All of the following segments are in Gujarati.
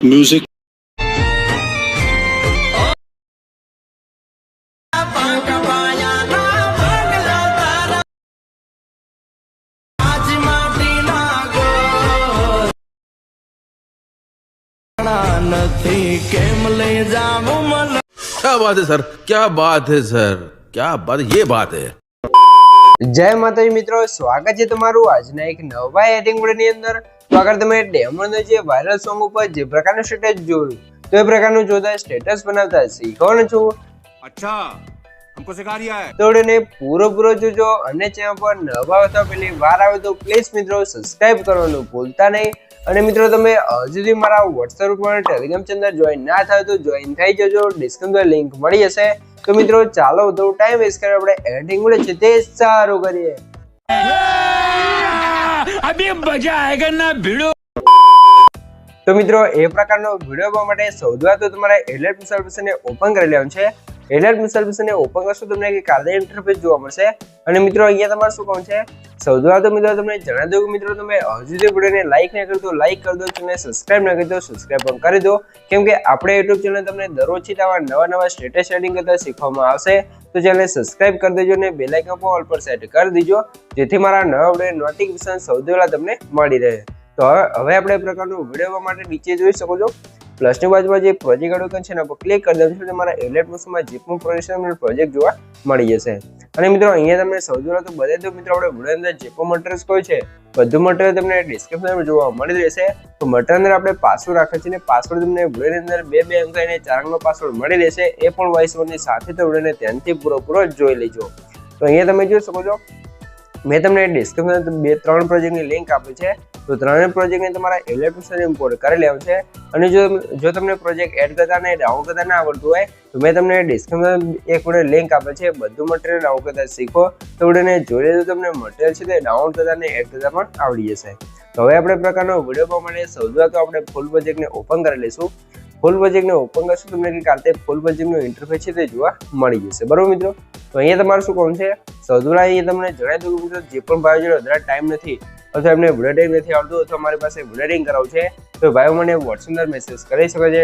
music નથી કેમ લઈ જાવું મને क्या बात है सर क्या बात है सर क्या बात ये बात है જય માતાજી મિત્રો સ્વાગત છે તમારું આજના એક નવા એડિંગ વિડીયોની અંદર તો આગળ તમે ડેમોનો જે વાયરલ સોંગ ઉપર જે પ્રકારનું સ્ટેટસ જોયું તો એ પ્રકારનું જોતા સ્ટેટસ બનાવતા શીખવાનું છું अच्छा हमको सिखा रिया है તો એને પૂરો પૂરો જોજો અને ચેનલ પર નવા આવતા પહેલી વાર આવે તો પ્લીઝ મિત્રો સબસ્ક્રાઇબ કરવાનું ભૂલતા નહીં અને મિત્રો તમે હજુ સુધી મારા વોટ્સએપ ઉપર ટેલિગ્રામ ચેનલ જોઈન ના થાય તો જોઈન થઈ જજો ડિસ્ક્રિપ્શન લિંક મળી જશે તો મિત્રો ચાલો તો ટાઈમ વેસ્ટ કરે આપણે એડિંગ મળે છે તે સારું કરીએ તો મિત્રો, એ પ્રકારનો વીડિયો જોવા માટે શોધવા તો તમારે એલર્ટ સર્વિસને ઓપન કરી લેવાનું છે. એલર્ટ સર્વિસને ઓપન કરશો તમને એક કાર્ય ઇન્ટરફેસ જોવા મળશે. અને મિત્રો, અહીંયા તમારે શું કહું છે? સૌથી તો મિત્રો તમને જણાવી દઉં મિત્રો તમે હજુ સુધી વિડીયોને લાઈક ના કરી તો લાઈક કરી દો ચેનલને સબસ્ક્રાઇબ ના કરી દો સબસ્ક્રાઇબ પણ કરી દો. કેમ કે આપણે યુટ્યુબ ચેનલ તમને દરરોજથી આવા નવા નવા સ્ટેટસ સેટિંગ કરતા શીખવામાં આવશે. તો ચેનલને સબસ્ક્રાઇબ કરી દેજો અને બેલ આઇકન પણ ઓલ પર સેટ કરી દેજો. જેથી મારા નવા વીડિયો નોટિફિકેશન સૌથી પહેલા તમને મળી રહે. તો હવે હવે આપણે પ્રકારનું વીડિયો માટે નીચે જોઈ શકો છો. પ્લસની બાજુમાં જે પ્રોજેક્ટ આઇકન છે એના પર ક્લિક કરી દઉં છું તમારા એલેટ મોશનમાં જે પણ પ્રોજેક્ટ પ્રોજેક્ટ જોવા મળી જશે. અને મિત્રો, અહીંયા તમને સૌથી તો બધા દઉં મિત્રો, આપણે વીડિયો અંદર જે પણ મટીરિયલ્સ કોઈ છે, બધું મટીરિયલ તમને ડિસ્ક્રિપ્શનમાં જોવા મળી રહેશે. તો મટીરિયલ અંદર આપણે પાસવર્ડ રાખે છે ને પાસવર્ડ તમને વિડીયોની અંદર બે બે અંક અને ચાર અંકનો પાસવર્ડ મળી રહેશે. એ પણ વોઇસ ઓવરની સાથે તો વિડીયોને ધ્યાનથી પૂરો જોઈ લેજો. તો અહીંયા તમે જોઈ શકો છો, મેં તમને ડિસ્ક્રિપ્શન બે ત્રણ પ્રોજેક્ટની લિંક આપી છે. તો ત્રણેય પ્રોજેક્ટને તમારા ઇલેક્ટ્રિશિયન ઇમ્પોર્ટ કરી લેવું છે. અને જો જો તમને પ્રોજેક્ટ એડ કરતા ને ડાઉન કરતા ના આવડતું હોય, તો મેં તમને ડિસ્ક્રિપ્શન એક વડે લિંક આપે છે. બધું મટીરિયલ ડાઉન કરતા શીખો. તો વડેને જોઈ લેજો, તમને મટીરિયલ છે તે ડાઉન કરતા ને એડ કરતા પણ આવડી જશે. તો હવે આપણે પ્રકારનો વીડિયો જોવા માટે સૌથી તો આપણે ફૂલ પ્રોજેક્ટને ઓપન કરી લઈશું. ફૂલ પ્રોજેક્ટને ઓપન કરશું, તમને કંઈક આ ફૂલ પ્રોજેક્ટનું ઇન્ટરફેસ છે તે જોવા મળી જશે. બરોબર મિત્રો? તો અહીંયા તમારું શું કોમ છે? સૌથી અહીંયા તમને જણાવી દઉં મિત્રો, જે પણ ભાઈ જોડે વધારે ટાઈમ નથી. અથવા એમને બુલેટિંગ નથી આવતું અથવા મારી પાસે બુલેટિંગ કરાવવું છે, તો ભાઈઓ મને વોટ્સઅપ અંદર મેસેજ કરી શકે છે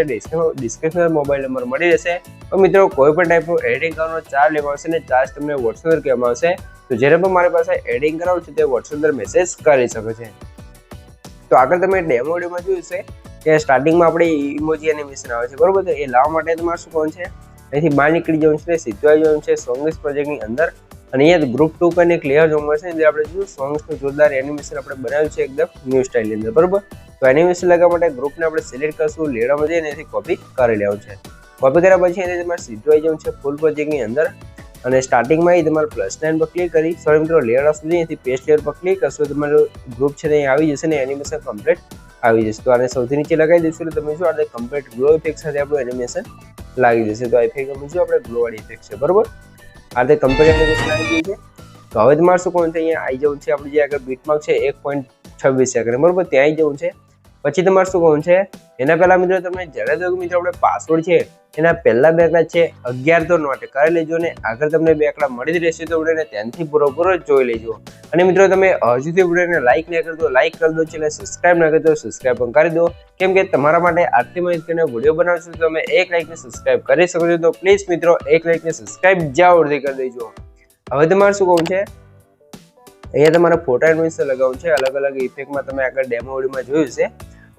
ડિસ્ક્રિપ્શન મોબાઈલ નંબર મળી રહેશે તો મિત્રો, કોઈ પણ ટાઈપનું એડિટિંગ કરવાનો ચાર્જ લેવામાં આવશે ને ચાર્જ તમને વોટ્સઅપ અંદર કહેવામાં આવશે. તો જ્યારે પણ મારી પાસે એડિટિંગ કરાવવું છે, તે વોટ્સઅપ અંદર મેસેજ કરી શકે છે. તો આગળ તમે ડેમો વિડીયોમાં જોયું છે કે સ્ટાર્ટિંગમાં આપણે ઇમોજી એનિમેશન આવે છે, બરોબર? તો એ લાવવા માટે તમારે શું કોણ છે? અહીંથી બહાર નીકળી જવાનું છે, સીધું આવી જવાનું છે સોંગ્સ પ્રોજેક્ટની અંદર. અને અહીંયા ગ્રુપ ટુ કરીને લેયર જોવા મળશે. જે આપણે જોયું સોંગ્સનું જોરદાર એનિમેશન આપણે બનાવ્યું છે એકદમ ન્યૂ સ્ટાઇલની અંદર, બરોબર? તો એનિમેશન લગાવવા માટે ગ્રુપને આપણે સિલેક્ટ કરશું લેડામાં જઈને એથી કોપી કરી લેવાનું છે. કોપી કર્યા પછી એને તમારે સીધું આવી જવું છે ફૂલ પ્રોજેક્ટની અંદર. અને સ્ટાર્ટિંગમાં એ તમારે પ્લસ નાઇન પર ક્લિક કરી સોરી મિત્રો લેયર સુધી અહીંથી પેસ્ટ લેયર પર ક્લિક કરશો તમારું ગ્રુપ છે તે આવી જશે ને એનિમેશન કમ્પ્લીટ આવી જશે. તો આને સૌથી નીચે લગાવી દઈશું તમે જો આ કમ્પ્લીટ ગ્લો ઇફેક્ટ સાથે આપણું એનિમેશન લાગી જશે. તો આ ઇફેક્ટ તમે જો આપણે ગ્લો વાળી ઇફેક્ટ છે, બરોબર? આ રીતે કમ્પ્લીટ એનિમેશન આવી ગઈ છે. તો હવે તમારે શું કરવાનું છે, અહીંયા આવી જવું છે. આપણે જે આગળ બીટમાર્ક છે, એક પોઈન્ટ છવ્વીસ છે બરાબર? ત્યાં આવી જવું છે. પછી તમારે શું કહું છે? એના પહેલા મિત્રો તમને દઉં કે મિત્રો આપણે પાસવર્ડ છે, એના પહેલા બેકડા છે, અગિયાર તો નોટ કરી લેજો ને આગળ તમને બેકડા મળી જ રહેશે તો વિડીયોને ત્યાંથી પૂરો પૂરો જોઈ લેજો. અને મિત્રો તમે હજુ સુધી વિડીયોને લાઈક ના કરી દો લાઈક કરી દો છે સબસ્ક્રાઇબ ન કરી દો સબસ્ક્રાઇબ પણ કરી દો. કેમ કે તમારા માટે આટલી માહિતીનો વીડિયો બનાવશો, તો તમે એક લાઇકને સબસ્ક્રાઈબ કરી શકો છો. તો પ્લીઝ મિત્રો, એક લાઇકને સબસ્ક્રાઇબ જરૂરથી કરી દેજો. હવે તમારે શું કહું છે? અહીંયા તમારા ફોટા એડમિશન લગાવવું છે. અલગ અલગ ઇફેક્ટમાં તમે આગળ ડેમો વિડીયોમાં જોયું છે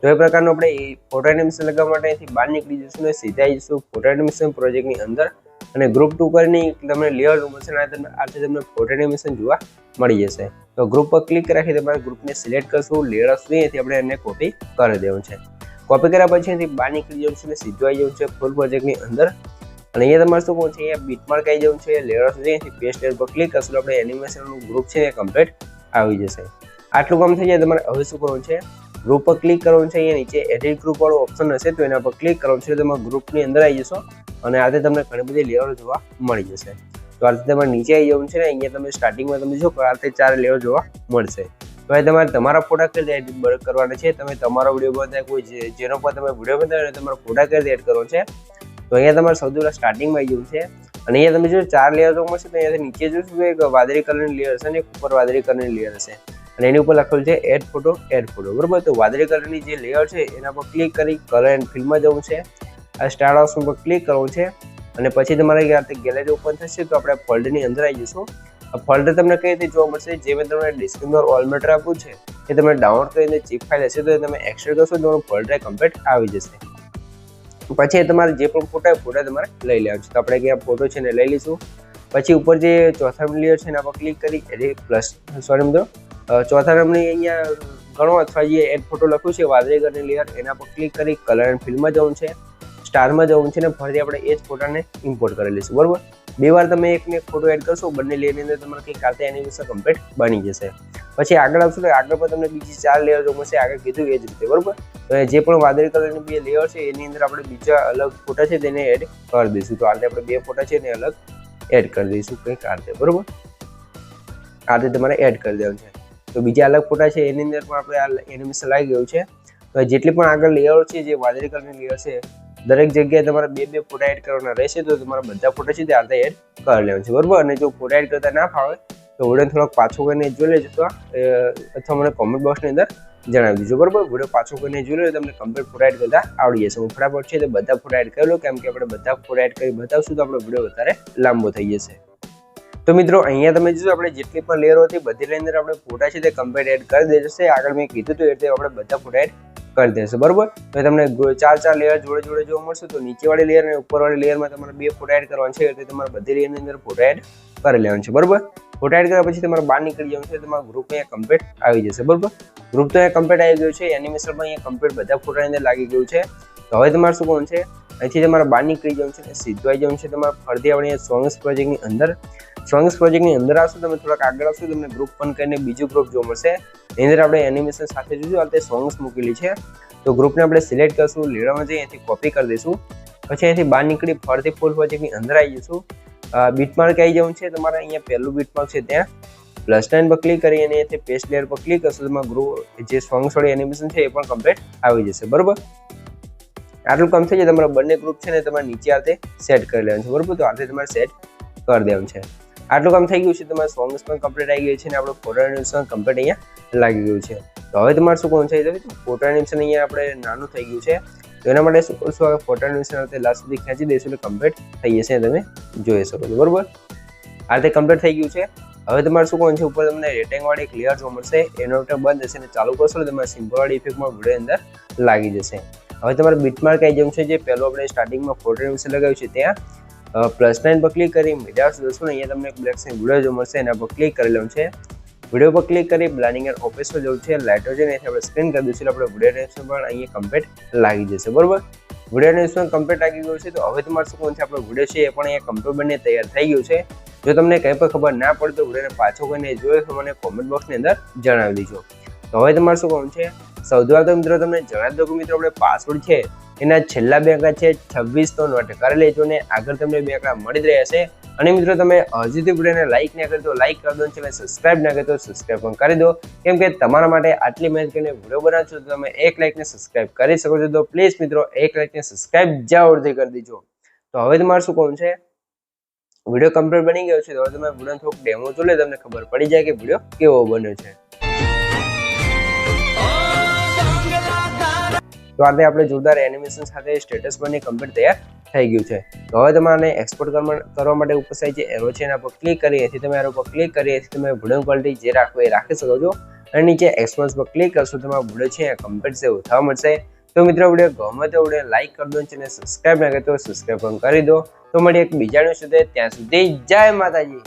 તો એ પ્રકારનું આપણે ફોટો એનિમેશન લગાવવા માટે અહીંથી બહાર નીકળી જઈશું ને સીધા જઈશું ફોટો એનિમેશન પ્રોજેક્ટની અંદર અને ગ્રુપ ટુ કરીને તમને લેયર આ તમને આથી તમને ફોટો એનિમેશન જોવા મળી જશે. તો ગ્રુપ પર ક્લિક રાખી તમારે ગ્રુપને સિલેક્ટ કરશું લેયર સુધી અહીંથી આપણે એને કોપી કરી દેવું છે. કોપી કર્યા પછી અહીંથી બહાર નીકળી જવું છે ને સીધું આવી જવું છે ફૂલ પ્રોજેક્ટની અંદર. અને અહીંયા તમારે શું કહું છે, અહીંયા બીટમાર્ક આવી જવું છે લેયર સુધી અહીંથી પેસ્ટ લેયર પર ક્લિક કરશું આપણે એનિમેશનનું ગ્રુપ છે એ કમ્પ્લીટ આવી જશે. આટલું કામ થઈ જાય, તમારે હવે શું કરવું છે ગ્રુપ પર ક્લિક કરવાનું છે, અહીંયા નીચે એડિટ ગ્રુપ વાળો ઓપ્શન હશે, તો એના પર ક્લિક કરવાનું છે તમે ગ્રુપની અંદર આવી જશો અને આજે તમને ઘણી બધી લેયર જોવા મળી જશે. તો આ રીતે તમારે નીચે આવી જવું છે ને, અહીંયા તમે સ્ટાર્ટિંગમાં તમે જો આ રીતે ચાર લેયર જોવા મળશે. તો હવે તમારે તમારા ફોટા કઈ રીતે એડિટ કરવાના છે, તમે તમારો વીડિયો બનાવે કોઈ જેનો પર તમે વીડિયો બનાવે તમારા ફોટા કઈ રીતે એડ કરવો છે, તો અહીંયા તમારે સૌથી પહેલાં સ્ટાર્ટિંગમાં આવી જવું છે. અને અહીંયા તમે જો ચાર લેયર જોવા મળશે, તો અહીંયાથી નીચે જોશું એક વાદળી કલરની લેયર હશે અને ઉપર વાદળી કલરની લેયર હશે. અને એની ઉપર લખેલું છે એડ ફોટો એડ ફોટો બરોબર? તો વાદળી કલરની જે લેયર છે, એના પર ક્લિક કરી કલર એન્ડ ફિલ્મમાં જવું છે. આ સ્ટાર ઓપ્શન પર ક્લિક કરવું છે. અને પછી તમારે આ ગેલેરી ઓપન થશે, તો આપણે ફોલ્ડરની અંદર આવી જઈશું. આ ફોલ્ડર તમને કઈ રીતે જોવા મળશે? જે મેં તમને ડિસ્ક્રિપ્શન ઓલ મેટર આપ્યું છે, એ તમે ડાઉનલોડ કરીને ચીપ ફાઇલ હશે, તો તમે એક્સટ્રા કરશો, તો ફોલ્ડર કમ્પ્લીટ આવી જશે. પછી તમારે જે પણ ફોટા ફોટા તમારે લઈ લેવા છે. તો આપણે ક્યાં ફોટો છે ને લઈ લઈશું. પછી ઉપર જે ચોથા લેયર છે, એના પર ક્લિક કરી એટલે પ્લસ સોરી મિત્રો ચોથા નંબરની અહીંયા ઘણો અથવા જે એડ ફોટો લખ્યું છે, વાદળી કલરની લેયર એના પર ક્લિક કરી કલર એન્ડ ફિલ્મમાં જવું છે સ્ટારમાં જવું છે ને ફરીથી આપણે એ જ ફોટાને ઇમ્પોર્ટ કરી લઈશું, બરોબર? બે વાર તમે એકને એક ફોટો એડ કરશો, બંને લેયરની અંદર તમારે કંઈક કાતે એનિમેશન કમ્પ્લીટ બની જશે. પછી આગળ આવશો તો આગળ પણ તમને બીજી ચાર લેયર જો મળશે, આગળ કીધું એ જ રીતે, બરોબર? જે પણ વાદળી કલરની બે લેયર છે, એની અંદર આપણે બીજા અલગ ફોટા છે તેને એડ કરી દઈશું. તો આ આપણે બે ફોટા છે એને અલગ એડ કરી દઈશું કંઈક આ રીતે, બરોબર? આ રીતે તમારે એડ કરી દેવાનું છે. તો બીજા અલગ ફોટા છે, એની અંદર પણ આપણે આ એનિમેશન લાગી ગયું છે. તો જેટલી પણ આગળ લેયર છે, જે વાદળી કલરની લેયર છે, દરેક જગ્યાએ તમારે બે બે ફોટા એડ કરવાના રહેશે, તો તમારા બધા ફોટા છે તે આ એડ કરી લેવાનું છે, બરોબર? અને જો ફોટા એડ કરતા ના ફાવે, તો વીડિયો થોડોક પાછો કરીને જોઈ લેજો અથવા મને કોમેન્ટ બોક્સની અંદર જણાવી દીજો, બરોબર? વીડિયો પાછો કરીને જોઈ લો તમને કમ્પ્લીટ ફોટા એડ કરતા આવડી જશે. હું ફટાફટ છે તે બધા ફોટા એડ કરી લો કેમ કે આપણે બધા ફોટા એડ કરી બતાવશું, તો આપણો વીડિયો વધારે લાંબો થઈ જશે. તો મિત્રો, અહીંયા તમે જોશો, આપણે જેટલી પણ લેયર હતી, બધી અંદર આપણે ફોટા છે તે કમ્પ્લીટ એડ કરી દેશે આગળ મેં કીધું હતું એ રીતે આપણે બધા ફોટા એડ કરી દેશે. બરોબર? તો તમને ચાર ચાર લેયર જોડે જોડે જોવા મળશે, તો નીચેવાળી લેયર અને ઉપરવાળી લેયરમાં તમારે બે ફોટા એડ કરવાના છે, એટલે તમારે બધી લેયરની અંદર ફોટા એડ કરી લેવાનું છે. બરોબર? ફોટા એડ કર્યા પછી તમારે બહાર નીકળી જવાનું છે તમારું ગ્રુપ અહીંયા કમ્પ્લીટ આવી જશે. બરોબર? ગ્રુપ તો અહીંયા કમ્પ્લીટ આવી ગયું છે એનિમેશન પણ અહીંયા કમ્પ્લીટ બધા ફોટાની અંદર લાગી ગયું છે. તો હવે તમારે શું કરવાનું છે? અહીંથી તમારે બહાર નીકળી જવાનું છે સીધું આવી જવાનું છે તમારે ફરતી આપણે સોંગ્સ પ્રોજેક્ટની અંદર. સોંગ્સ પ્રોજેક્ટની અંદર આવશો તમે થોડાક આગળ આવશો, તમને ગ્રુપ પણ કરીને બીજું ગ્રુપ જોવા મળશે. એની અંદર આપણે એનિમેશન સાથે જોઈશું આ સોંગ્સ મૂકેલી છે. તો ગ્રુપને આપણે સિલેક્ટ કરશું લેવામાં જઈ અહીંથી કોપી કરી દઈશું. પછી અહીંથી બહાર નીકળી ફરતી ફૂલ પ્રોજેક્ટની અંદર આવી જઈશું. બીટમાર્ક આવી જવું છે, તમારે અહીંયા પહેલું બીટમાર્ક છે ત્યાં. પ્લસ નાઇન પર ક્લિક કરી અને અહીંયા પેસ્ટ લેયર પર ક્લિક કરશો, તમારું ગ્રુપ જે સોંગ્સ વાળી એનિમેશન છે એ પણ કમ્પ્લીટ આવી જશે, બરોબર? આટલું કામ થઈ જાય, તમારા બંને ગ્રુપ છે ને, તમારે નીચે આ સેટ કરી લેવાનું છે, બરોબર? તો આ તમારે સેટ કરી દેવાનું છે. આટલું કામ થઈ ગયું છે, તમારે સોંગ્સ પણ કમ્પ્લીટ આવી ગયું છે અને આપણું ફોટો એનિમેશન કમ્પ્લીટ અહીંયા લાગી ગયું છે. તો હવે તમારે શું કોણ છે ફોટો એનિમેશન અહીંયા આપણે નાનું થઈ ગયું છે, તો એના માટે શું કરશું હવે ફોટો એનિમેશન આપણે લાસ્ટ સુધી ખેંચી દઈશું એટલે કમ્પ્લીટ થઈ જશે તમે જોઈ શકો છો, બરોબર? આ રીતે કમ્પ્લીટ થઈ ગયું છે. હવે તમારે શું કોણ છે, ઉપર તમને રેટિંગવાળી ક્લિયર લેયર જોવા મળશે, એનો બંધ હશે અને ચાલુ કરશો એટલે તમારે સિમ્પલવાળી ઇફેક્ટમાં વીડિયો અંદર લાગી જશે. હવે તમારે બીટમાર્ક આવી જવું છે જે પહેલું આપણે સ્ટાર્ટિંગમાં ફોટો વિશે લગાવ્યું છે ત્યાં પ્લસ નાઇન પર ક્લિક કરી મીડિયા દોસ્તો અહીંયા તમને બ્લેક સ્ક્રીન વીડિયો જોવા મળશે, એના પર ક્લિક કરી લેવું છે. વીડિયો પર ક્લિક કરી બ્લાનિંગ એન્ડ ઓફિસમાં જવું છે લાઇટો છે એથી આપણે સ્ક્રીન કરી દઈશું આપણે વીડિયો એનિમેશન પણ અહીંયા કમ્પ્લીટ લાગી જશે, બરોબર? વીડિયો એનિમેશન કમ્પ્લીટ લાગી ગયું છે, તો હવે તમારે શું છે, આપણો વીડિયો છે એ પણ અહીંયા કમ્પ્લીટ બનીને તૈયાર થઈ ગયું છે. જો તમને કંઈ પણ ખબર ના પડે તો વિડીયોને પાછો કરીને જોયો તો મને કોમેન્ટ બોક્સની અંદર જણાવી દેજો. તો હવે તમારે શું કહું છે સૌથી તો મિત્રો તમને જણાવી દઉં મિત્રો આપણે પાસવર્ડ છે, એના છેલ્લા બે આંકડા છે છવ્વીસ તો નોટ કરી લેજો ને આગળ તમને બે આંકડા મળી જ રહ્યા છે અને મિત્રો તમે હજી સુધી વિડીયોને લાઇક ના કરી તો લાઇક કરી દો ચેનલ સબસ્ક્રાઇબ ના કરી તો સબસ્ક્રાઇબ પણ કરી દો. કેમ કે તમારા માટે આટલી મહેનત કરીને વીડિયો બનાવશો તો તમે એક લાઇકને સબસ્ક્રાઇબ કરી શકો છો. તો પ્લીઝ મિત્રો એક લાઇકને સબસ્ક્રાઇબ જરૂરથી કરી દેજો. તો હવે તમારે શું કહું છે? વીડિયો કમ્પ્લીટ બની ગયો છે, તો તમે વીડિયો થોડુંક ડેમો જોઈ તમને ખબર પડી જાય કે વીડિયો કેવો બન્યો છે. તો આજે આપણે જોરદાર એનિમેશન સાથે સ્ટેટસ બની કમ્પ્લીટ તૈયાર થઈ ગયું છે. તો હવે તમારે એક્સપોર્ટ કરવા માટે ઉપસાય સાઈડ જે એરો છે એના પર ક્લિક કરીએ તમે એરો પર ક્લિક કરીએ તમે વીડિયો ક્વોલિટી જે રાખવું એ રાખી શકો છો. અને નીચે એક્સપોન્સ પર ક્લિક કરશો તમારો વીડિયો છે કમ્પ્લીટ સેવ થવા મળશે તો મિત્રો વીડિયો ગમે તો વીડિયો લાઇક કરી દો અને સબસ્ક્રાઈબ ના કરતો સબસ્ક્રાઈબ પણ કરી દો. તો મળી એક બીજાનું સુધી ત્યાં સુધી જય માતાજી.